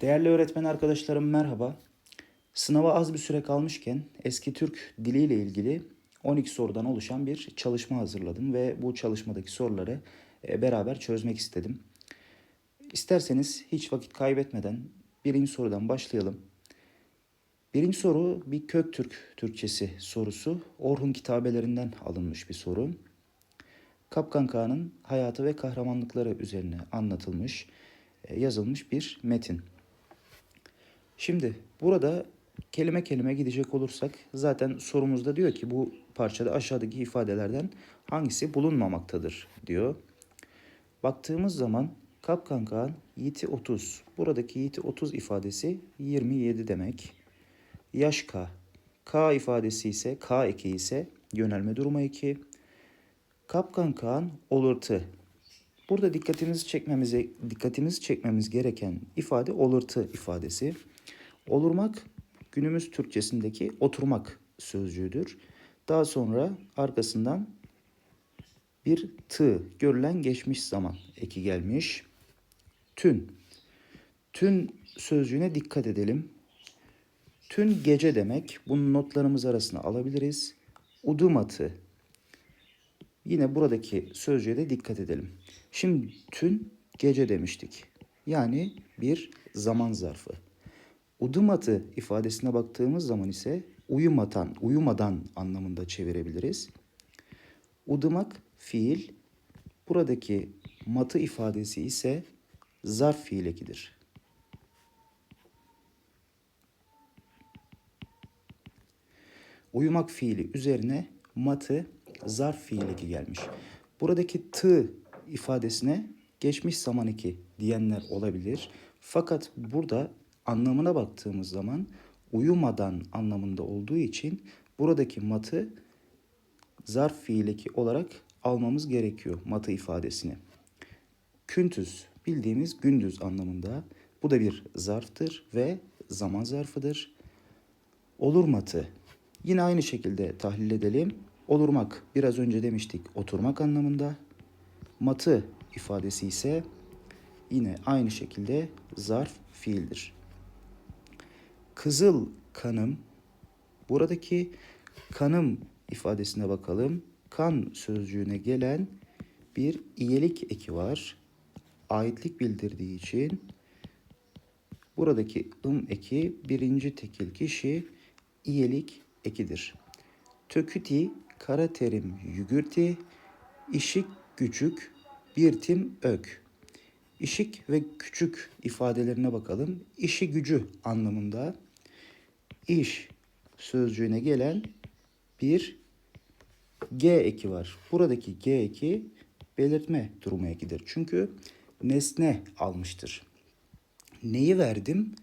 Değerli öğretmen arkadaşlarım merhaba. Sınava az bir süre kalmışken eski Türk diliyle ilgili 12 sorudan oluşan bir çalışma hazırladım ve bu çalışmadaki soruları e, beraber çözmek istedim. İsterseniz hiç vakit kaybetmeden birinci sorudan başlayalım. Birinci soru bir Köktürk Türkçesi sorusu. Orhun kitabelerinden alınmış bir soru. Kapkan Kağan'ın hayatı ve kahramanlıkları üzerine anlatılmış, e, yazılmış bir metin. Şimdi burada kelime kelime gidecek olursak zaten sorumuzda diyor ki bu parçada aşağıdaki ifadelerden hangisi bulunmamaktadır diyor. Baktığımız zaman Kapkan Kağan Yiğit'i 30. Buradaki Yiğit'i 30 ifadesi 27 demek. Yaş K. K ifadesi ise K eki ise yönelme durumu 2. Kapkan Kaan olurtu. Burada dikkatimizi çekmemize dikkatimizi çekmemiz gereken ifade olurtu ifadesi. Olurmak günümüz Türkçesindeki oturmak sözcüğüdür. Daha sonra arkasından bir tı görülen geçmiş zaman eki gelmiş. Tün. Tün sözcüğüne dikkat edelim. Tün gece demek. Bunu notlarımız arasına alabiliriz. Udumatı Yine buradaki sözcüğe de dikkat edelim. Şimdi tün gece demiştik. Yani bir zaman zarfı. Udumatı ifadesine baktığımız zaman ise uyumatan, uyumadan anlamında çevirebiliriz. Udumak fiil. Buradaki matı ifadesi ise zarf fiil ekidir. Uyumak fiili üzerine matı zarf fiili gelmiş. Buradaki tı ifadesine geçmiş zaman eki diyenler olabilir. Fakat burada anlamına baktığımız zaman uyumadan anlamında olduğu için buradaki matı zarf fiileki olarak almamız gerekiyor matı ifadesini. Küntüz bildiğimiz gündüz anlamında. Bu da bir zarftır ve zaman zarfıdır. Olur matı. Yine aynı şekilde tahlil edelim. Olurmak biraz önce demiştik oturmak anlamında. Matı ifadesi ise yine aynı şekilde zarf fiildir. Kızıl kanım buradaki kanım ifadesine bakalım. Kan sözcüğüne gelen bir iyelik eki var. Aitlik bildirdiği için buradaki ım eki birinci tekil kişi iyelik ekidir. Töküti kara terim yügürti, işik küçük, bir tim ök. İşik ve küçük ifadelerine bakalım. İşi gücü anlamında iş sözcüğüne gelen bir G eki var. Buradaki G eki belirtme durumu ekidir. Çünkü nesne almıştır. Neyi verdim?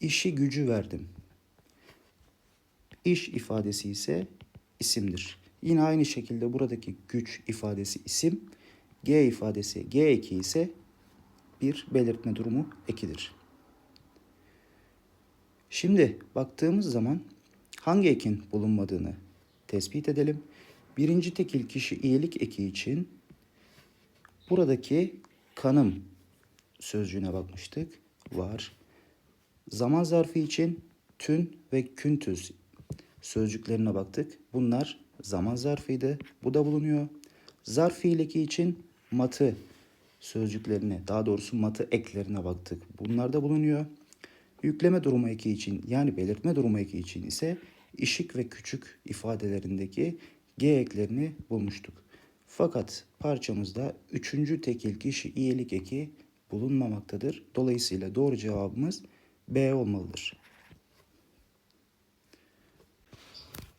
İşi gücü verdim. İş ifadesi ise isimdir. Yine aynı şekilde buradaki güç ifadesi isim, G ifadesi G eki ise bir belirtme durumu ekidir. Şimdi baktığımız zaman hangi ekin bulunmadığını tespit edelim. Birinci tekil kişi iyilik eki için buradaki kanım sözcüğüne bakmıştık. Var. Zaman zarfı için tün ve küntüz sözcüklerine baktık. Bunlar zaman zarfıydı. Bu da bulunuyor. Zarf fiileki için matı sözcüklerine, daha doğrusu matı eklerine baktık. Bunlar da bulunuyor. Yükleme durumu eki için yani belirtme durumu eki için ise işik ve küçük ifadelerindeki G eklerini bulmuştuk. Fakat parçamızda üçüncü tekil kişi iyilik eki bulunmamaktadır. Dolayısıyla doğru cevabımız B olmalıdır.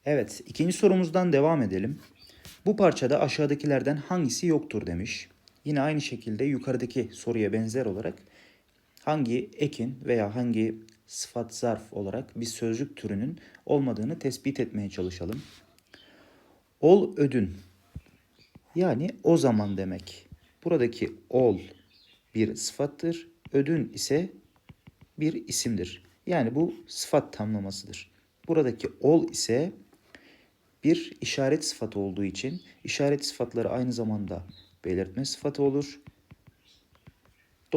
Evet, ikinci sorumuzdan devam edelim. Bu parçada aşağıdakilerden hangisi yoktur demiş. Yine aynı şekilde yukarıdaki soruya benzer olarak hangi ekin veya hangi sıfat zarf olarak bir sözcük türünün olmadığını tespit etmeye çalışalım. Ol ödün yani o zaman demek. Buradaki ol bir sıfattır, ödün ise bir isimdir. Yani bu sıfat tamlamasıdır. Buradaki ol ise bir işaret sıfatı olduğu için işaret sıfatları aynı zamanda belirtme sıfatı olur.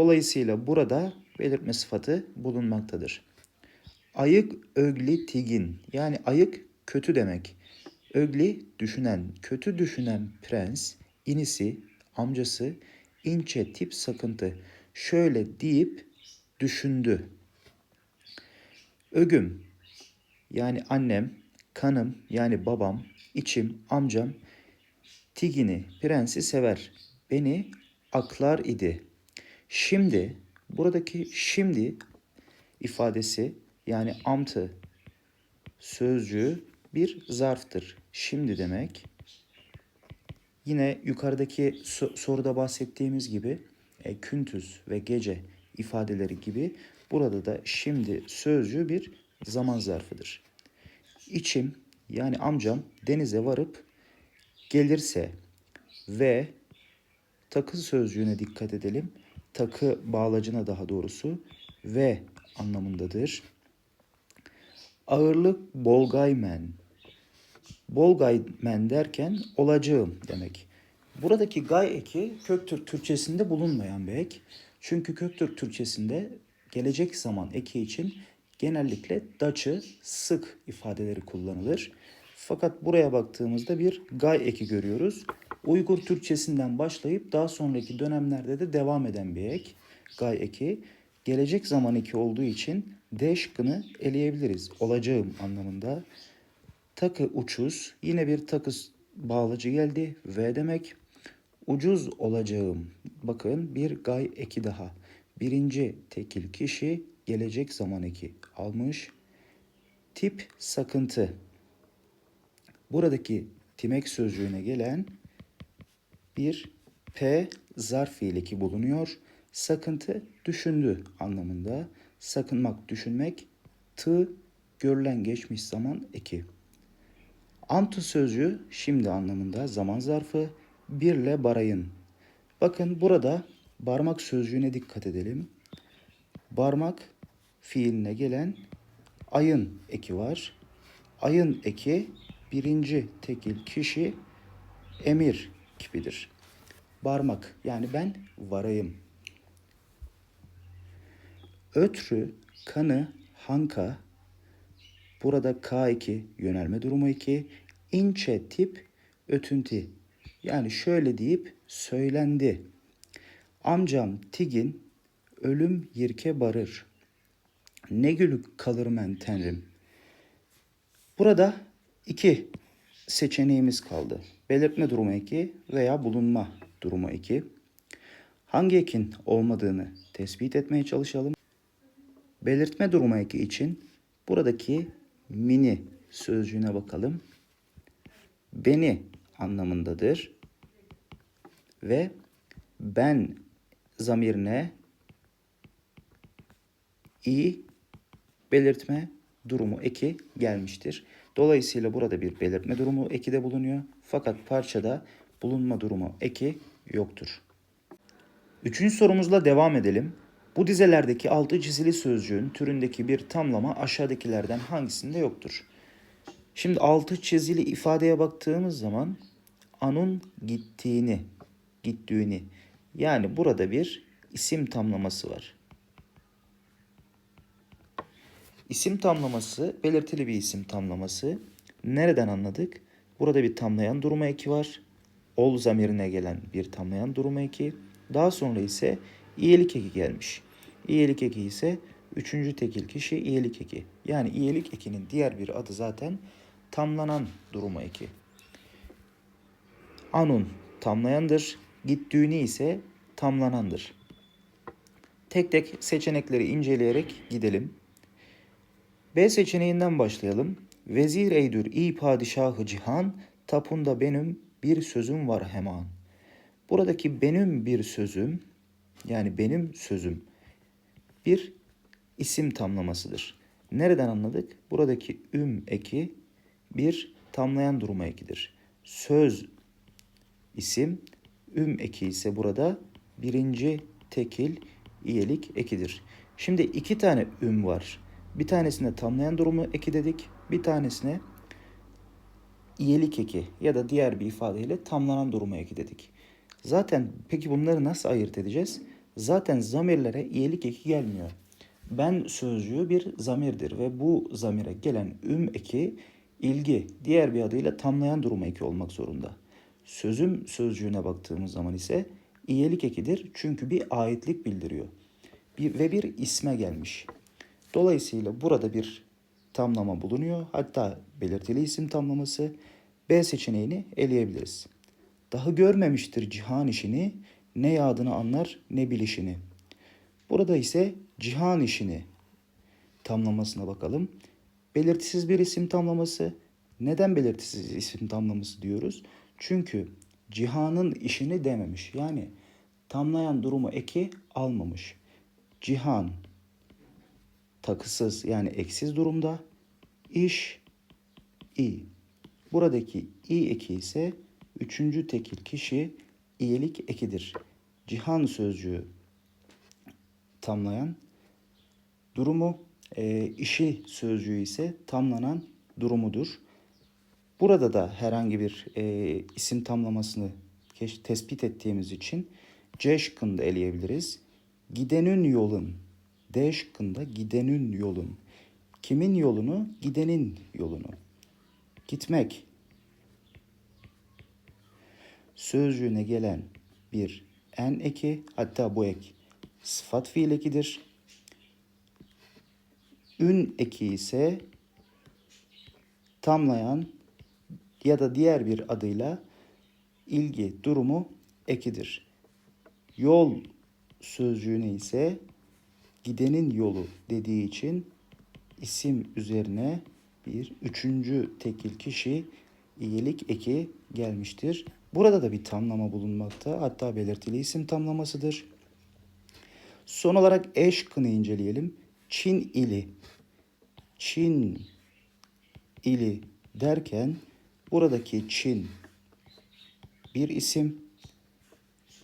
Dolayısıyla burada belirtme sıfatı bulunmaktadır. Ayık ögli tigin yani ayık kötü demek. Ögli düşünen, kötü düşünen prens, inisi, amcası, inçe tip sakıntı. Şöyle deyip düşündü. Ögüm yani annem, kanım yani babam, içim, amcam, Tigini, prensi sever. Beni aklar idi. Şimdi, buradaki şimdi ifadesi yani amtı sözcüğü bir zarftır. Şimdi demek. Yine yukarıdaki so- soruda bahsettiğimiz gibi e, küntüz ve gece ifadeleri gibi burada da şimdi sözcüğü bir zaman zarfıdır. İçim yani amcam denize varıp gelirse ve takı sözcüğüne dikkat edelim. Takı bağlacına daha doğrusu ve anlamındadır. Ağırlık bolgaymen. Bolgaymen derken olacağım demek. Buradaki gay eki Köktürk Türkçesinde bulunmayan bir ek. Çünkü Köktürk Türkçesinde gelecek zaman eki için genellikle daçı, sık ifadeleri kullanılır. Fakat buraya baktığımızda bir gay eki görüyoruz. Uygur Türkçesinden başlayıp daha sonraki dönemlerde de devam eden bir ek. Gay eki. Gelecek zaman eki olduğu için D şıkkını eleyebiliriz. Olacağım anlamında. Takı uçuz. Yine bir takı bağlacı geldi. V demek. Ucuz olacağım. Bakın bir gay eki daha. Birinci tekil kişi gelecek zaman eki almış. Tip sakıntı. Buradaki timek sözcüğüne gelen bir P zarf fiili ki bulunuyor. Sakıntı düşündü anlamında. Sakınmak, düşünmek. Tı görülen geçmiş zaman eki. Antı sözcüğü şimdi anlamında zaman zarfı birle barayın. Bakın burada barmak sözcüğüne dikkat edelim. Barmak fiiline gelen ayın eki var. Ayın eki birinci tekil kişi emir kipidir. Barmak yani ben varayım. Ötrü, kanı, hanka, burada K2 yönelme durumu 2, inçe tip ötünti. Yani şöyle deyip söylendi. Amcam Tigin ölüm yirke barır. Ne gülük kalır men tenrim. Burada iki seçeneğimiz kaldı. Belirtme durumu 2 veya bulunma durumu 2. Hangi ekin olmadığını tespit etmeye çalışalım. Belirtme durumu 2 için buradaki mini sözcüğüne bakalım. Beni anlamındadır. Ve ben zamirine i belirtme durumu eki gelmiştir. Dolayısıyla burada bir belirtme durumu eki de bulunuyor. Fakat parçada bulunma durumu eki yoktur. Üçüncü sorumuzla devam edelim. Bu dizelerdeki altı çizili sözcüğün türündeki bir tamlama aşağıdakilerden hangisinde yoktur? Şimdi altı çizili ifadeye baktığımız zaman anun gittiğini, gittiğini yani burada bir isim tamlaması var. İsim tamlaması belirtili bir isim tamlaması. Nereden anladık? Burada bir tamlayan duruma eki var. Ol zamirine gelen bir tamlayan duruma eki. Daha sonra ise iyilik eki gelmiş. İyilik eki ise üçüncü tekil kişi iyilik eki. Yani iyilik ekinin diğer bir adı zaten tamlanan duruma eki. Anun tamlayandır. Gittiğini ise tamlanandır. Tek tek seçenekleri inceleyerek gidelim. B seçeneğinden başlayalım. Vezir eydür iyi padişahı cihan, tapunda benim bir sözüm var hemen. Buradaki benim bir sözüm, yani benim sözüm bir isim tamlamasıdır. Nereden anladık? Buradaki üm eki bir tamlayan duruma ekidir. Söz isim, üm eki ise burada birinci tekil iyelik ekidir. Şimdi iki tane üm var. Bir tanesine tamlayan durumu eki dedik. Bir tanesine iyelik eki ya da diğer bir ifadeyle tamlanan durumu eki dedik. Zaten peki bunları nasıl ayırt edeceğiz? Zaten zamirlere iyilik eki gelmiyor. Ben sözcüğü bir zamirdir ve bu zamire gelen üm eki ilgi, diğer bir adıyla tamlayan durum eki olmak zorunda. Sözüm sözcüğüne baktığımız zaman ise iyilik ekidir çünkü bir aitlik bildiriyor. Bir, ve bir isme gelmiş. Dolayısıyla burada bir tamlama bulunuyor. Hatta belirtili isim tamlaması B seçeneğini eleyebiliriz. Daha görmemiştir cihan işini, ne yadını anlar ne bilişini. Burada ise cihan işini tamlamasına bakalım. Belirtisiz bir isim tamlaması. Neden belirtisiz isim tamlaması diyoruz? Çünkü cihanın işini dememiş. Yani tamlayan durumu eki almamış. Cihan takısız yani eksiz durumda. İş i. Buradaki i eki ise üçüncü tekil kişi iyilik ekidir. Cihan sözcüğü tamlayan durumu, e, işi sözcüğü ise tamlanan durumudur. Burada da herhangi bir e, isim tamlamasını keş- tespit ettiğimiz için C şıkkında eleyebiliriz. Gidenin yolun, D şıkkında gidenin yolun. Kimin yolunu? Gidenin yolunu. Gitmek. Sözcüğüne gelen bir en eki, hatta bu ek sıfat fiil ekidir. Ün eki ise tamlayan ya da diğer bir adıyla ilgi durumu ekidir. Yol sözcüğüne ise gidenin yolu dediği için isim üzerine bir üçüncü tekil kişi iyilik eki gelmiştir. Burada da bir tamlama bulunmakta. Hatta belirtili isim tamlamasıdır. Son olarak E şıkkını inceleyelim. Çin ili. Çin ili derken buradaki Çin bir isim.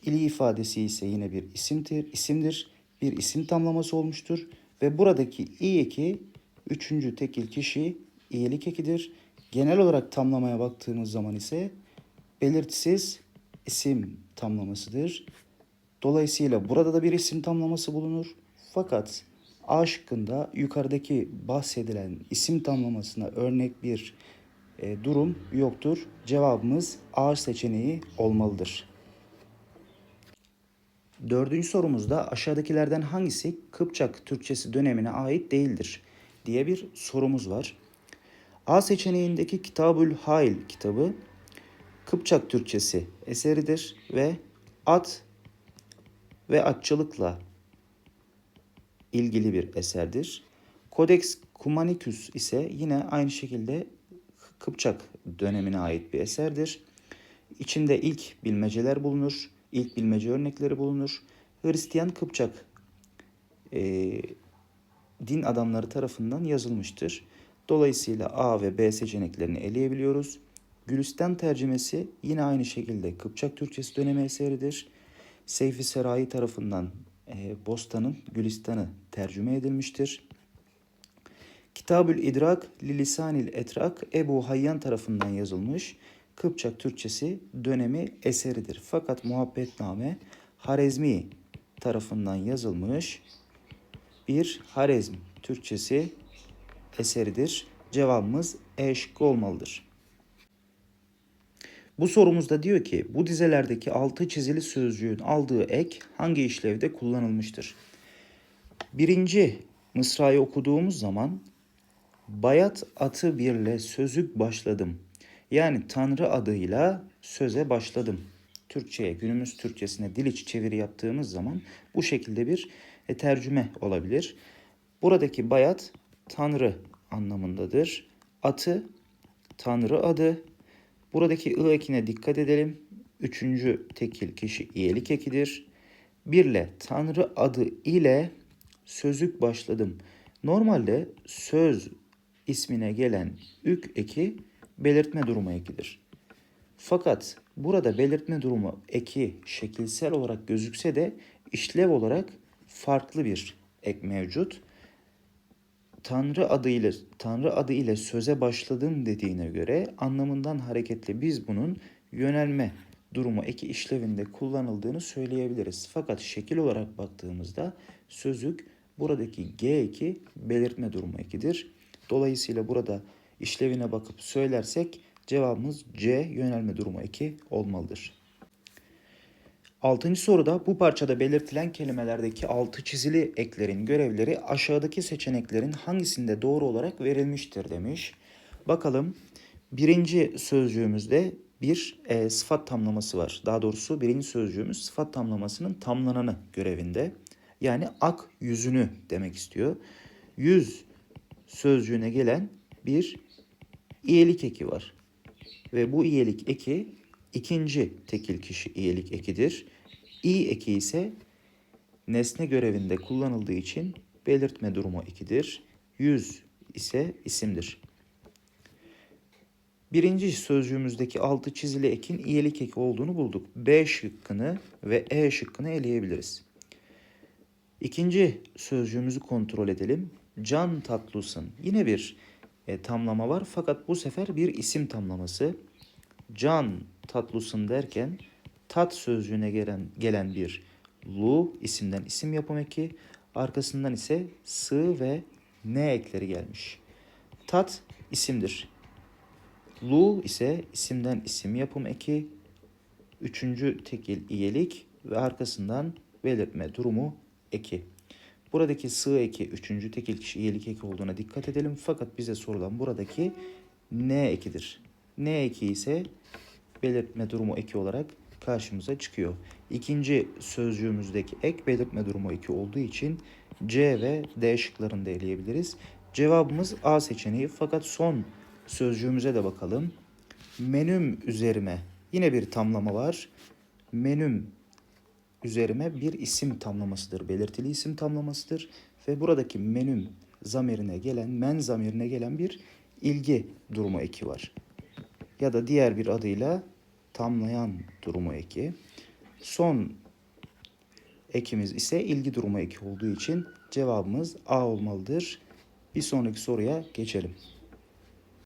İli ifadesi ise yine bir isimdir, isimdir. Bir isim tamlaması olmuştur. Ve buradaki i eki üçüncü tekil kişi iyilik ekidir. Genel olarak tamlamaya baktığımız zaman ise belirtisiz isim tamlamasıdır. Dolayısıyla burada da bir isim tamlaması bulunur. Fakat A şıkkında yukarıdaki bahsedilen isim tamlamasına örnek bir e, durum yoktur. Cevabımız A seçeneği olmalıdır. Dördüncü sorumuzda aşağıdakilerden hangisi Kıpçak Türkçesi dönemine ait değildir diye bir sorumuz var. A seçeneğindeki Kitabül Hail kitabı Kıpçak Türkçesi eseridir ve at ve atçılıkla ilgili bir eserdir. Codex Cumanicus ise yine aynı şekilde Kıpçak dönemine ait bir eserdir. İçinde ilk bilmeceler bulunur, ilk bilmece örnekleri bulunur. Hristiyan Kıpçak e, din adamları tarafından yazılmıştır. Dolayısıyla A ve B seçeneklerini eleyebiliyoruz. Gülistan tercümesi yine aynı şekilde Kıpçak Türkçesi dönemi eseridir. Seyfi Serai tarafından e, Bostan'ın Gülistan'ı tercüme edilmiştir. Kitabül İdrak Lilisanil Etrak Ebu Hayyan tarafından yazılmış Kıpçak Türkçesi dönemi eseridir. Fakat Muhabbetname Harezmi tarafından yazılmış bir Harezm Türkçesi eseridir. Cevabımız E şıkkı olmalıdır. Bu sorumuzda diyor ki bu dizelerdeki altı çizili sözcüğün aldığı ek hangi işlevde kullanılmıştır? Birinci mısrayı okuduğumuz zaman bayat atı birle sözük başladım. Yani Tanrı adıyla söze başladım. Türkçe'ye, günümüz Türkçesine dil içi çeviri yaptığımız zaman bu şekilde bir e, tercüme olabilir. Buradaki bayat Tanrı anlamındadır. Atı Tanrı adı. Buradaki ı ekine dikkat edelim. Üçüncü tekil kişi iyelik ekidir. Birle Tanrı adı ile sözük başladım. Normalde söz ismine gelen ük eki belirtme durumu ekidir. Fakat burada belirtme durumu eki şekilsel olarak gözükse de işlev olarak farklı bir ek mevcut. Tanrı adıyla Tanrı adı ile söze başladım dediğine göre anlamından hareketle biz bunun yönelme durumu eki işlevinde kullanıldığını söyleyebiliriz. Fakat şekil olarak baktığımızda sözlük buradaki G eki belirtme durumu ekidir. Dolayısıyla burada işlevine bakıp söylersek cevabımız C yönelme durumu eki olmalıdır. Altıncı soruda bu parçada belirtilen kelimelerdeki altı çizili eklerin görevleri aşağıdaki seçeneklerin hangisinde doğru olarak verilmiştir demiş. Bakalım birinci sözcüğümüzde bir e, sıfat tamlaması var. Daha doğrusu birinci sözcüğümüz sıfat tamlamasının tamlananı görevinde. Yani ak yüzünü demek istiyor. Yüz sözcüğüne gelen bir iyelik eki var. Ve bu iyelik eki ikinci tekil kişi iyelik ekidir. İ eki ise nesne görevinde kullanıldığı için belirtme durumu ekidir. Yüz ise isimdir. Birinci sözcüğümüzdeki altı çizili ekin iyelik eki olduğunu bulduk. B şıkkını ve E şıkkını eleyebiliriz. İkinci sözcüğümüzü kontrol edelim. Can tatlısın. Yine bir e, tamlama var fakat bu sefer bir isim tamlaması. Can tatlısın derken tat sözcüğüne gelen, gelen bir lu isimden isim yapım eki. Arkasından ise sı ve ne ekleri gelmiş. Tat isimdir. Lu ise isimden isim yapım eki. Üçüncü tekil iyelik ve arkasından belirtme durumu eki. Buradaki sığ eki üçüncü tekil kişi iyelik eki olduğuna dikkat edelim. Fakat bize sorulan buradaki ne ekidir. Ne eki ise belirtme durumu eki olarak karşımıza çıkıyor. İkinci sözcüğümüzdeki ek belirtme durumu eki olduğu için C ve D şıklarını da eleyebiliriz. Cevabımız A seçeneği fakat son sözcüğümüze de bakalım. Menüm üzerime yine bir tamlama var. Menüm üzerime bir isim tamlamasıdır. Belirtili isim tamlamasıdır. Ve buradaki menüm zamirine gelen, men zamirine gelen bir ilgi durumu eki var. Ya da diğer bir adıyla tamlayan durumu eki. Son ekimiz ise ilgi durumu eki olduğu için cevabımız A olmalıdır. Bir sonraki soruya geçelim.